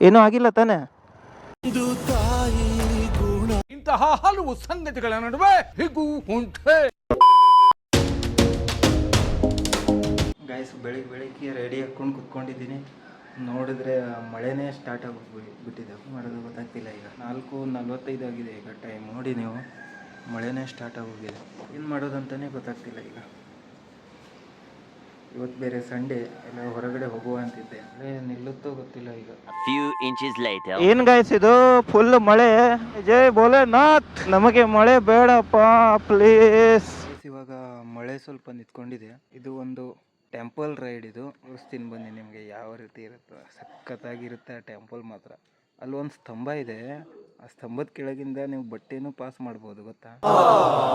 ಏನೂ ಆಗಿಲ್ಲ ತಾನೆ. ಇಂತಹ ಹಲವು ಸಂಗತಿಗಳ ನಡುವೆ ಹಿಗೂ ಉಂಟೆ. ಗಾಯ್ಸ್ ಬೆಳಿಗ್ಗೆ ಬೆಳಿಗ್ಗೆ ರೆಡಿ ಹಾಕೊಂಡು ಕುತ್ಕೊಂಡಿದ್ದೀನಿ. ನೋಡಿದ್ರೆ ಮಳೆನೇ ಸ್ಟಾರ್ಟ್ ಆಗಿ ಬಿಟ್ಟಿದೆ ಮಾಡೋದು ಗೊತ್ತಾಗ್ತಿಲ್ಲ ಈಗ. ನಾಲ್ಕು ನಲ್ವತ್ತೈದು ಆಗಿದೆ ಈಗ ಟೈಮ್ ನೋಡಿ ನೀವು. ಮಳೆನೇ ಸ್ಟಾರ್ಟ್ ಆಗೋಗಿದೆ. ಏನು ಮಾಡೋದಂತಲೇ ಗೊತ್ತಾಗ್ತಿಲ್ಲ ಈಗ. ಇವತ್ತು ಬೇರೆ ಸಂಡೇ ಎಲ್ಲ ಹೊರಗಡೆ ಹೋಗುವ ಅಂತಿದ್ದೆ. ಮಳೆ ನಿಲ್ಲುತ್ತೋ ಗೊತ್ತಿಲ್ಲ ಈಗ. ಫ್ಯೂ ಇಂಚಸ್ ಲೈಟ್ ಏನ್ ಗಾಯ್ಸ್ ಇದು? ಫುಲ್ ಮಳೆ. ಜೈ ಭೋಲೆನಾಥ್. ನಮಗೆ ಮಳೆ ಬೇಡಪ್ಪ ಪ್ಲೀಸ್ ಇವಾಗ ಮಳೆ ಸ್ವಲ್ಪ ನಿಂತ್ಕೊಂಡಿದೆ. ಇದು ಒಂದು ಟೆಂಪಲ್ ರೈಡ್ ಇದು. ತೋರಿಸ್ತೀನಿ ಬನ್ನಿ ನಿಮಗೆ ಯಾವ ರೀತಿ ಇರುತ್ತೆ. ಸಖತ್ತಾಗಿರುತ್ತೆ ಆ ಟೆಂಪಲ್ ಮಾತ್ರ. ಅಲ್ಲಿ ಒಂದು ಸ್ತಂಭ ಇದೆ. ಆ ಸ್ತಂಭದ ಕೆಳಗಿಂದ ನೀವು ಬಟ್ಟೆನೂ ಪಾಸ್ ಮಾಡ್ಬೋದು ಗೊತ್ತಾ?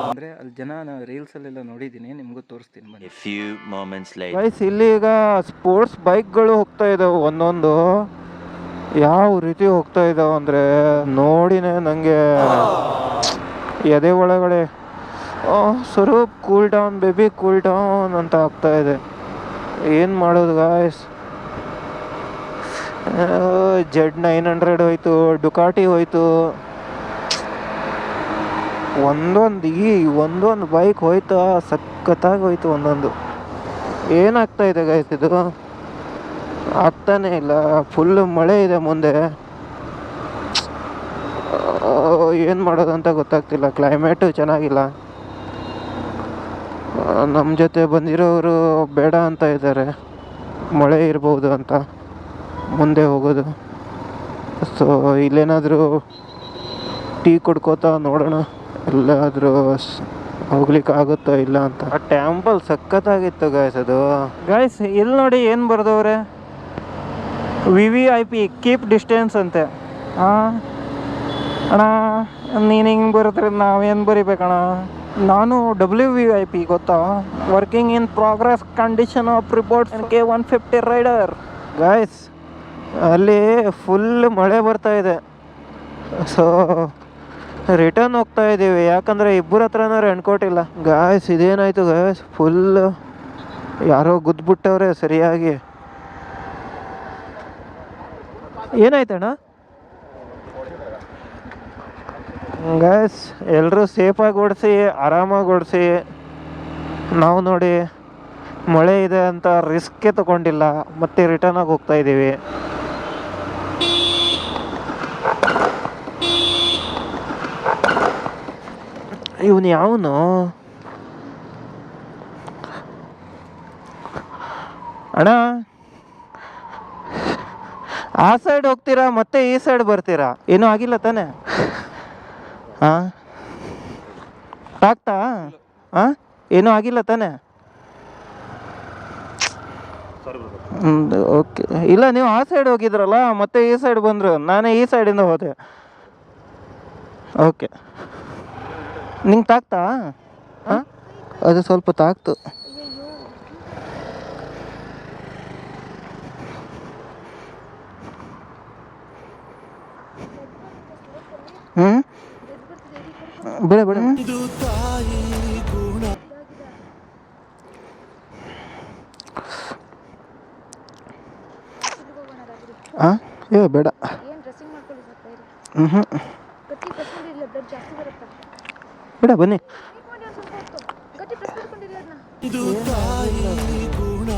ಅಂದ್ರೆ ಅಲ್ಲಿ ಜನ ನಾನು ರೀಲ್ಸ್ ಅಲ್ಲೆಲ್ಲ ನೋಡಿದೀನಿ ನಿಮ್ಗೂ ತೋರಿಸ್ತೀನಿ ಬನ್ನಿ. ಗೈಸ್ ಇಲ್ಲಿ ಈಗ ಸ್ಪೋರ್ಟ್ಸ್ ಬೈಕ್ಗಳು ಹೋಗ್ತಾ ಇದಾವೆ ಒಂದೊಂದು. ಯಾವ ರೀತಿ ಹೋಗ್ತಾ ಇದಾವೆ ಅಂದ್ರೆ ನೋಡಿನೇ ನನಗೆ ಎದೆ ಒಳಗಡೆ Swaroop cool down baby cool down ಅಂತ ಆಗ್ತಾ ಇದೆ. ಏನು ಮಾಡೋದು ಗಾಯ್ಸ್ ಜೆಡ್ ನೈನ್ ಹಂಡ್ರೆಡ್ ಹೋಯ್ತು ಡುಕಾಟಿ ಹೋಯ್ತು. ಒಂದೊಂದು ಈ ಒಂದೊಂದು ಬೈಕ್ ಹೋಯ್ತು, ಸಖತ್ತಾಗಿ ಹೋಯ್ತು ಒಂದೊಂದು. ಏನಾಗ್ತಾ ಇದೆ ಗೈಸ್ ಇದು? ಆಗ್ತಾನೆ ಇಲ್ಲ ಫುಲ್ ಮಳೆ ಇದೆ ಮುಂದೆ. ಏನು ಮಾಡೋದು ಅಂತ ಗೊತ್ತಾಗ್ತಿಲ್ಲ ಕ್ಲೈಮೇಟು ಚೆನ್ನಾಗಿಲ್ಲ. ನಮ್ಮ ಜೊತೆ ಬಂದಿರೋರು ಬೇಡ ಅಂತ ಇದ್ದಾರೆ. ಮಳೆ ಇರ್ಬೋದು ಅಂತ. ಮುಂದೆ ಹೋಗೋದು. ಸೊ ಇಲ್ಲೇನಾದರೂ ಟೀ ಕುಡ್ಕೋತಾ ನೋಡೋಣ. ಎಲ್ಲಾದರೂ ಹೋಗ್ಲಿಕ್ಕೆ ಆಗುತ್ತೋ ಇಲ್ಲ ಅಂತ. ಆ ಟ್ಯಾಂಪಲ್ ಸಖತ್ತಾಗಿತ್ತು ಗಾಯ್ಸ್ ಅದು. ಗಾಯ್ಸ್ ಇಲ್ಲಿ ನೋಡಿ ಏನು ಬರೆದವ್ರೆ? V V I P keep distance ಅಂತೆ. ಹಾಂ ಅಣ್ಣ, ನೀನು ಹಿಂಗೆ ಬರುತ್ತೆ ನಾವೇನು ಬರಿಬೇಕಣ್ಣ? ನಾನು ಡಬ್ಲ್ಯೂ ವಿ ಐ ಪಿ ಗೊತ್ತಾ? Working in progress condition of reports K one fifty rider guys ಅಲ್ಲಿ ಫುಲ್ ಮಳೆ ಬರ್ತಾ ಇದೆ. ಸೊ ರಿಟರ್ನ್ ಹೋಗ್ತಾ ಇದ್ದೀವಿ ಯಾಕಂದರೆ ಇಬ್ಬರ ಹತ್ರನೂ ಎಣ್ಕೊಟ್ಟಿಲ್ಲ ಕೊಟ್ಟಿಲ್ಲ ಗಾಯ್ಸ್ ಇದೇನಾಯ್ತು ಗಾಯ್ಸ್ ಫುಲ್ ಯಾರೋ ಗುದ್ಬಿಟ್ಟವ್ರೆ ಸರಿಯಾಗಿ. ಏನಾಯ್ತಣ್ಣ? ಗಾಯ್ಸ್ ಎಲ್ಲರೂ ಸೇಫಾಗಿ ಓಡಿಸಿ, ಆರಾಮಾಗಿ ಓಡಿಸಿ. ನಾವು ನೋಡಿ ಮಳೆ ಇದೆ ಅಂತ ರಿಸ್ಕೇ ತಗೊಂಡಿಲ್ಲ. ಮತ್ತೆ ರಿಟರ್ನ್ ಆಗಿ ಹೋಗ್ತಾ ಇದ್ದೀವಿ ಇವನು ಯಾವನು ಅಣ್ಣ. ಆ ಸೈಡ್ ಹೋಗ್ತೀರಾ ಮತ್ತೆ ಈ ಸೈಡ್ ಬರ್ತೀರಾ? ಏನು ಆಗಿಲ್ಲ ತಾನೆ? ಹಾಂ ಆಗ್ತಾ? ಹಾಂ ಏನೂ ಆಗಿಲ್ಲ ತಾನೆ? ಓಕೆ ಇಲ್ಲ, ನೀವು ಆ ಸೈಡ್ ಹೋಗಿದ್ರಲ್ಲ, ಮತ್ತೆ ಈ ಸೈಡ್ ಬಂದರು. ನಾನೇ ಈ ಸೈಡಿಂದ ಹೋದೆ. ಓಕೆ ನಿಂಗೆ ತಾಕ್ತಾ? ಹಾಂ? ಅದು ಸ್ವಲ್ಪ ತಾಕ್ತು. ಹ್ಞೂ ಬಿಡ ಬಿಡ. ಹಾಂ ಏ ಬೇಡ. ಹ್ಞೂ ಹ್ಞೂ ಬೇಡ ಬನ್ನಿ.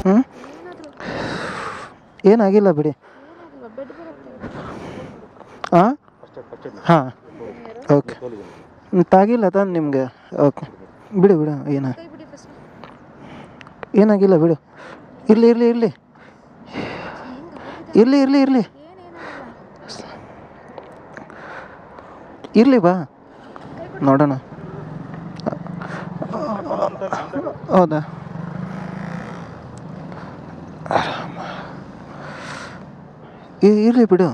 ಹ್ಞೂ ಏನಾಗಿಲ್ಲ ಬಿಡಿ. ಹಾಂ. ಹಾಂ ಓಕೆ ತಾಗಿಲ್ಲ ತಾನು ನಿಮಗೆ. ಓಕೆ ಬಿಡು ಬಿಡು ಏನ? ಏನಾಗಿಲ್ಲ ಬಿಡು. ಇರಲಿ ಇರಲಿ ಇರಲಿ. ಇರಲಿ ಇರಲಿ ಇರಲಿ. ಇರಲಿ, ಬಾ. ನೋಡೋಣ. ಹೌದಾ? ಇರಲಿ ಬಿಡು.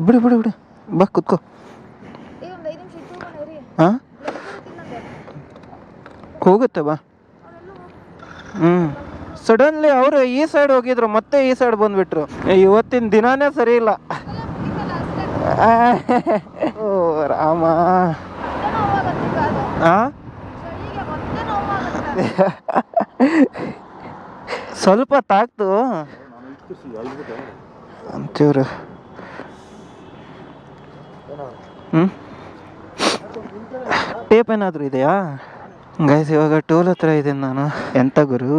ಬಿಡು ಬಿಡು ಬಿಡು. ಬಾ, ಕುತ್ಕೋ. ಹಾಂ? ಹೋಗುತ್ತೆ, ಬಾ. ಹ್ಞೂ ಸಡನ್ಲಿ ಅವರು ಈ ಸೈಡ್ ಹೋಗಿದ್ರು, ಮತ್ತೆ ಈ ಸೈಡ್ ಬಂದ್ಬಿಟ್ರು. ಇವತ್ತಿನ ದಿನಾನೇ ಸರಿ ಇಲ್ಲ. ಓ, ರಾಮ. ಸ್ವಲ್ಪ ತಾಕ್ತು. ಅಂತೀವ್ರು. ಹ್ಞೂ ಟೇಪ್ ಏನಾದರೂ ಇದೆಯಾ? ಗೈಸ್ ಇವಾಗ ಟೋಲ್ ಹತ್ರ ಇದ್ದೀನಿ ನಾನು. ಎಂತ ಗುರು?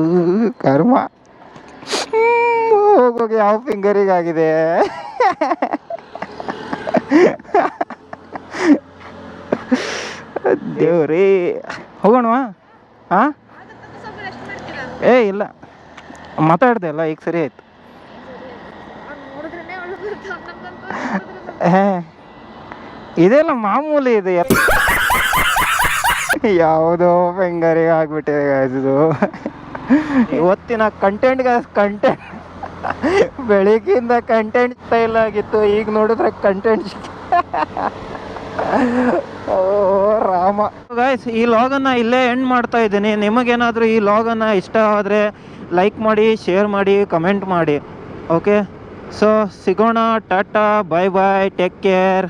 ಕರ್ಮ. ಹೋಗೋಗಿ ಯಾವ ಫಿಂಗರಿಗಾಗಿದೆ ದೇವ್ರಿ. ಹೋಗೋಣವಾ ಹಾಂ ಏ ಇಲ್ಲ. ಮಾತಾಡ್ದೆ ಅಲ್ಲ ಈಗ ಸರಿ ಆಯ್ತು. ಇದೆಲ್ಲ ಮಾಮೂಲಿ ಇದೆ ಯಾವುದೋ ಫಿಂಗರಿಗೆ ಆಗ್ಬಿಟ್ಟಿದೆ ಗಾಯ್ಸ್ ಇದು. ಇವತ್ತಿನ ಕಂಟೆಂಟ್ ಕಂಟೆಂಟ್ ಬೆಳಿಗ್ಗೆಯಿಂದ ಕಂಟೆಂಟ್ ಸ್ಟೈಲ್ ಆಗಿತ್ತು ಈಗ ನೋಡಿದ್ರೆ ಕಂಟೆಂಟ್ ಓ ರಾಮ. ಗಾಯ್ಸ್ ಈ ಲಾಗನ್ನು ಇಲ್ಲೇ ಎಂಡ್ ಮಾಡ್ತಾ ಇದ್ದೀನಿ. ನಿಮಗೇನಾದರೂ ಈ ಲಾಗನ್ನು ಇಷ್ಟ ಆದರೆ ಲೈಕ್ ಮಾಡಿ ಶೇರ್ ಮಾಡಿ ಕಮೆಂಟ್ ಮಾಡಿ. ಓಕೆ ಸೊ ಸಿಗೋಣ tata bye bye take care